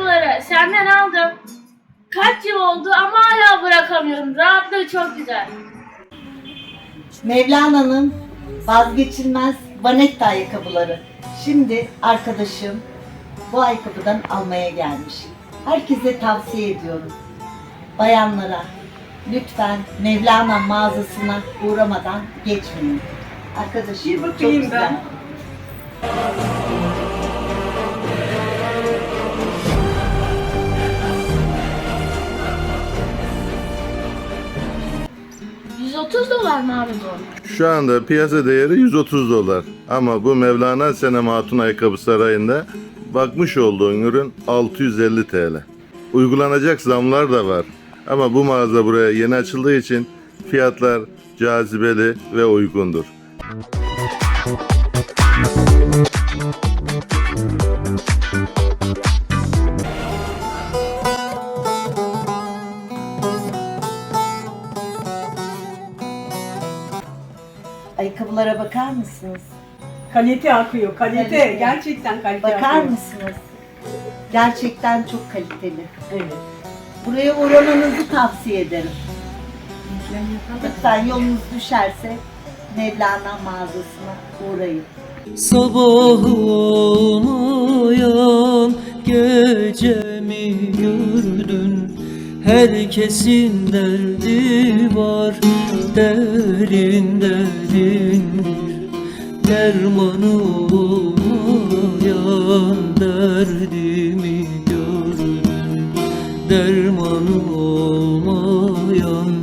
ayakkabıları senden aldım. Kaç yıl oldu ama hala bırakamıyorum. Rahatlığı çok güzel. Mevlana'nın vazgeçilmez Vanetta ayakkabıları. Şimdi arkadaşım bu ayakkabıdan almaya gelmiş. Herkese tavsiye ediyorum. Bayanlara lütfen Mevlana mağazasına uğramadan geçmeyin. Arkadaşım Bir çok güzel. ben. 130 dolar mı abi bu? Şu anda piyasa değeri 130 dolar. Ama bu Mevlana Senem Hatun Ayakkabı Sarayı'nda bakmış olduğun ürün 650 TL. Uygulanacak zamlar da var. Ama bu mağaza buraya yeni açıldığı için fiyatlar cazibeli ve uygundur. Ayakkabılara bakar mısınız? Kalite akıyor, kalite. Kalite. Gerçekten kalite Bakar akıyor. mısınız? Gerçekten çok kaliteli. Evet. Buraya uğramanızı tavsiye ederim. Lütfen yolunuz düşerse Mevlana mağazasına uğrayın. Sabah olmayan gördün Herkesin derdi var Derin derdindir Dermanı olmayan derdimi gördüm Dermanı olmayan